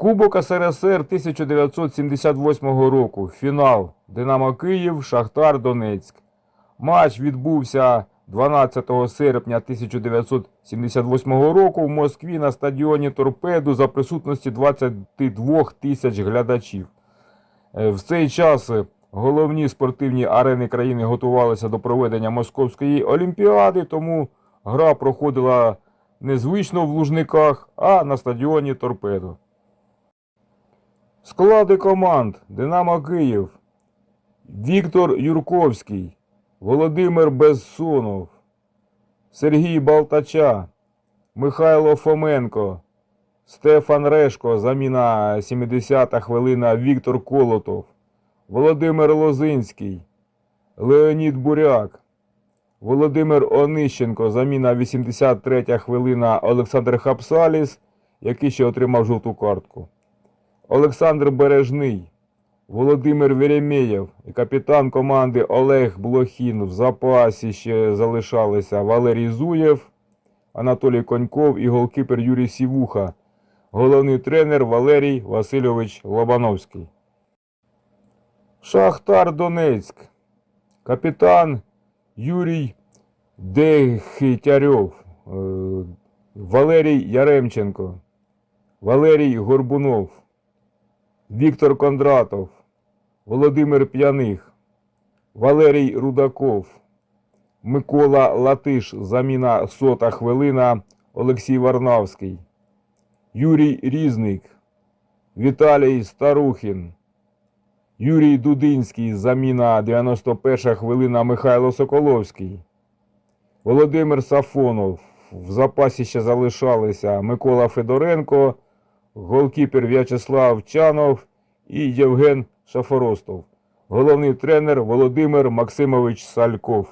Кубок СРСР 1978 року. Фінал. Динамо Київ, Шахтар Донецьк. Матч відбувся 12 серпня 1978 року в Москві на стадіоні Торпеду за присутності 22 тисяч глядачів. Е, В цей час головні спортивні арени країни готувалися до проведення Московської олімпіади, тому гра проходила незвично в Лужниках, а на стадіоні Торпедо. Склади команд. Динамо Київ, Віктор Юрковський, Володимир Безсунов, Сергій Балтача, Михайло Фоменко, Стефан Решко, заміна 70-та хвилина. Віктор Колотов, Володимир Лозинський, Леонід Буряк, Володимир Онищенко, заміна 83 хвилина. Олександр Хапсаліс, який ще отримав жовту картку. Олександр Бережний, Володимир Веремєєв і капітан команди Олег Блохін. В запасі ще залишалися Валерій Зуєв, Анатолій Коньков і голкіпер Юрій Сівуха. Головний тренер Валерій Васильович Лобановський. Шахтар Донецьк. Капітан Юрій Дехитярьов. Е, Валерій Яремченко. Валерій Горбунов. Віктор Кондратов, Володимир П'яних, Валерій Рудаков, Микола Латиш, заміна сота хвилина Олексій Варнавський, Юрій Різник, Віталій Старухін, Юрій Дудинський, заміна 91 хвилина Михайло Соколовський, Володимир Сафонов. В запасі ще залишалися Микола Федоренко, голкіпер В'ячеслав Чанов і Євген Шафоростов. Головний тренер Володимир Максимович Сальков.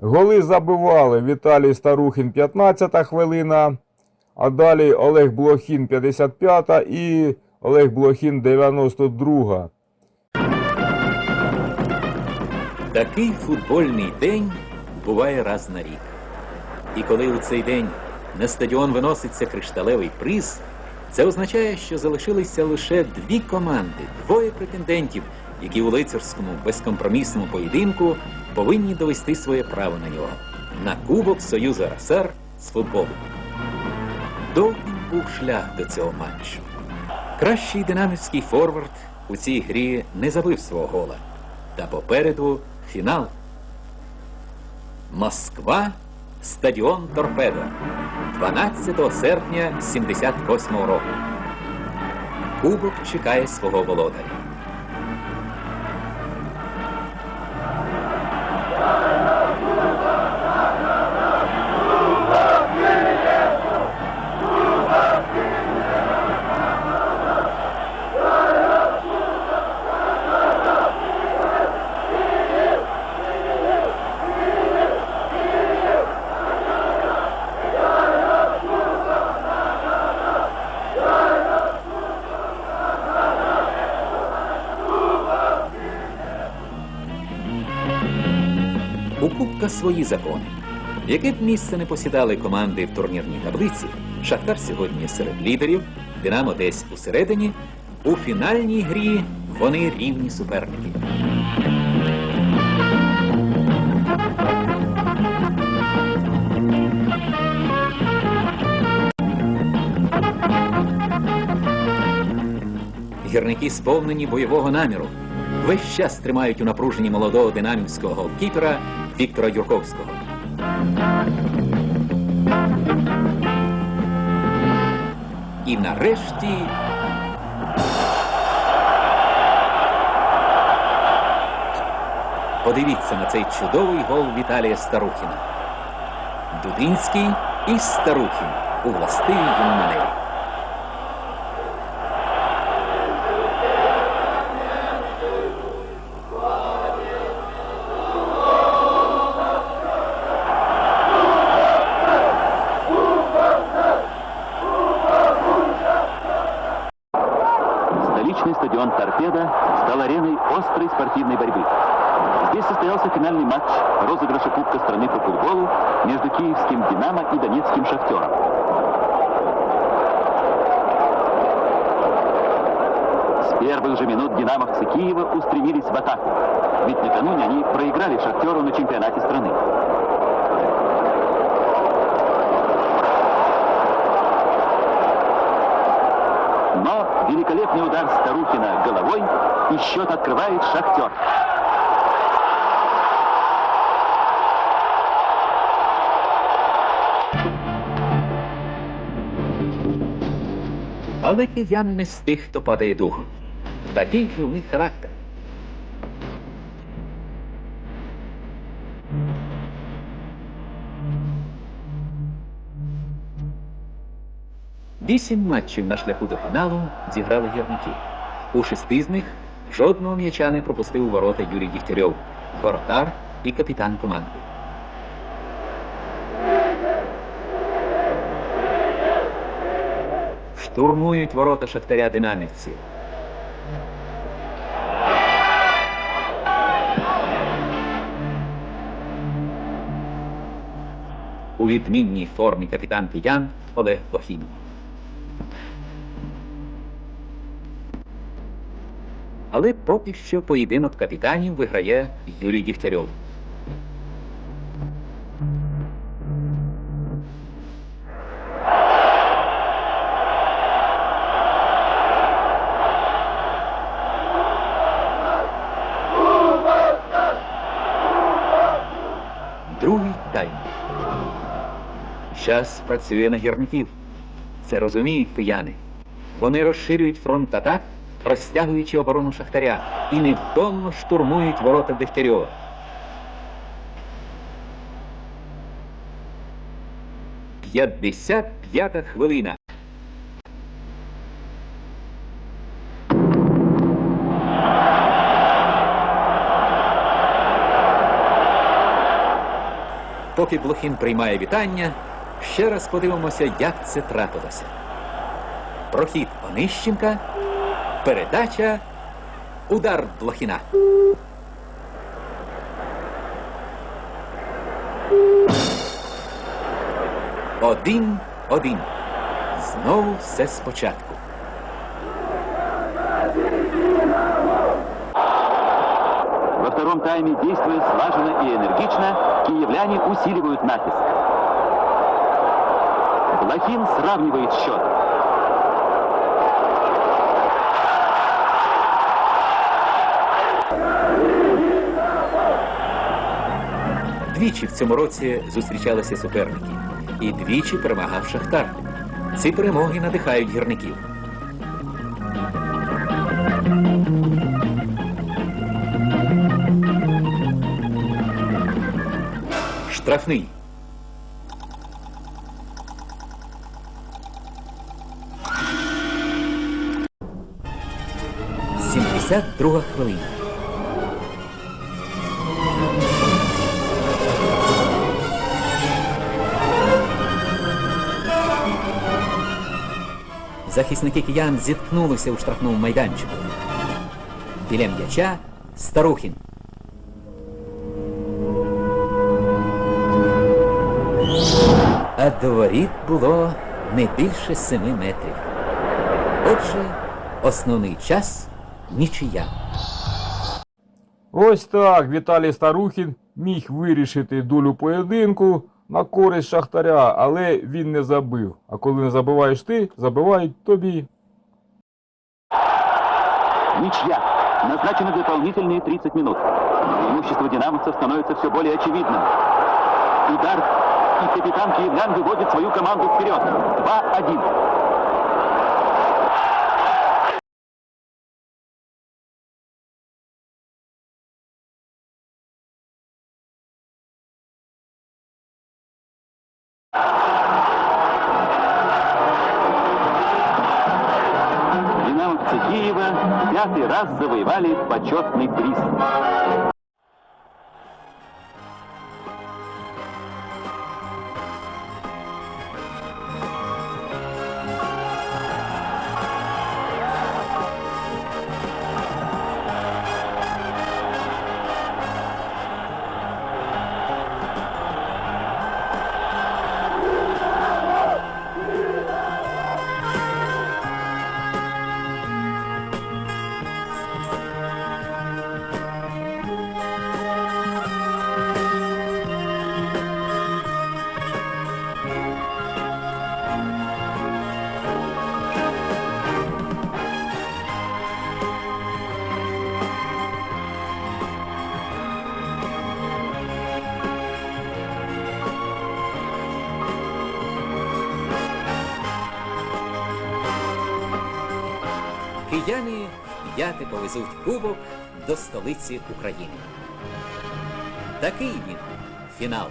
Голи забивали Віталій Старухін 15 хвилина, а далі Олег Блохін 55 і Олег Блохін 92. Такий футбольний день буває раз на рік. І коли у цей день на стадіон виноситься кришталевий приз, це означає, що залишилися лише дві команди, двоє претендентів, які у лицарському безкомпромісному поєдинку повинні довести своє право на нього на Кубок Союзу РСР з футболу. Довгим був шлях до цього матчу. Кращий динамівський форвард у цій грі не забив свого гола. Та попереду фінал. Москва, стадіон Торпедо. 12 серпня 78 року. Кубок чекає свого володаря. Свої закони. Яке б місце не посідали команди в турнірній таблиці, Шахтар сьогодні серед лідерів, Динамо десь усередині, у фінальній грі вони рівні суперники. Гірники сповнені бойового наміру. Весь час тримають у напруженні молодого динамівського голкіпера Віктора Юрковського. І нарешті подивіться на цей чудовий гол Віталія Старухіна. Дудинський і Старухін у властивій манері. активной борьбы. Здесь состоялся финальный матч розыгрыша Кубка страны по футболу между киевским «Динамо» и донецким «Шахтером». С первых же минут «Динамовцы» Киева устремились в атаку. Ведь накануне они проиграли «Шахтеру» на чемпионате страны. Великолепный удар Старухина головой и счет открывает Шахтер. Але киян не з тих, хто падає духом. Такий них характер. Вісім матчів на шляху до фіналу зіграли гірники. У шести з них жодного м'яча не пропустив у ворота Юрій Дігтярьов, воротар і капітан команди. Штурмують ворота Шахтаря динамівці. У відмінній формі капітан киян Олег Блохін. Але поки що поєдинок капітанів виграє Юрій Дігтярьов. Другий тайм. Час працює на гірників. Це розуміють кияни. Вони розширюють фронт атак, розтягуючи оборону Шахтаря, і невтомно штурмують ворота Дегтярьова. П'ятдесят п'ята хвилина. Поки Блохін приймає вітання, ще раз подивимося, як це трапилося. Прохід Онищенка, передача, удар Блохіна. Один один. Знову все спочатку. Во втором тайме, действуя слаженно и энергично, киевляне усиливают натиск. Блохин сравнивает счет. Двічі в цьому році зустрічалися суперники, і двічі перемагав Шахтар. Ці перемоги надихають гірників. Штрафний. Сімдесят друга хвилина. Захисники киян зіткнулися у штрафному майданчику. Біля м'яча Старухін. А до воріт було не більше семи метрів. Отже, основний час нічия. Ось так Віталій Старухін міг вирішити долю поєдинку на користь Шахтаря, але він не забив. А коли не забиваєш ти, забивають тобі. Ничья. Назначены дополнительные 30 минут. Преимущество динамовцев становится все более очевидным. Удар, и капитан киевлян выводит свою команду вперед. 2-1. Киева пятый раз завоевали почетный приз. Кияни п'яти повезуть кубок до столиці України. Такий він фінал.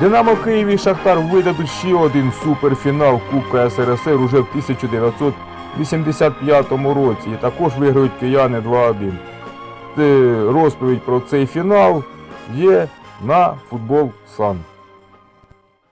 Динамо Київ і Шахтар видадуть ще один суперфінал Кубка СРСР уже в 1985 році. І також виграють кияни 2-1. Розповідь про цей фінал є на футбол Сан.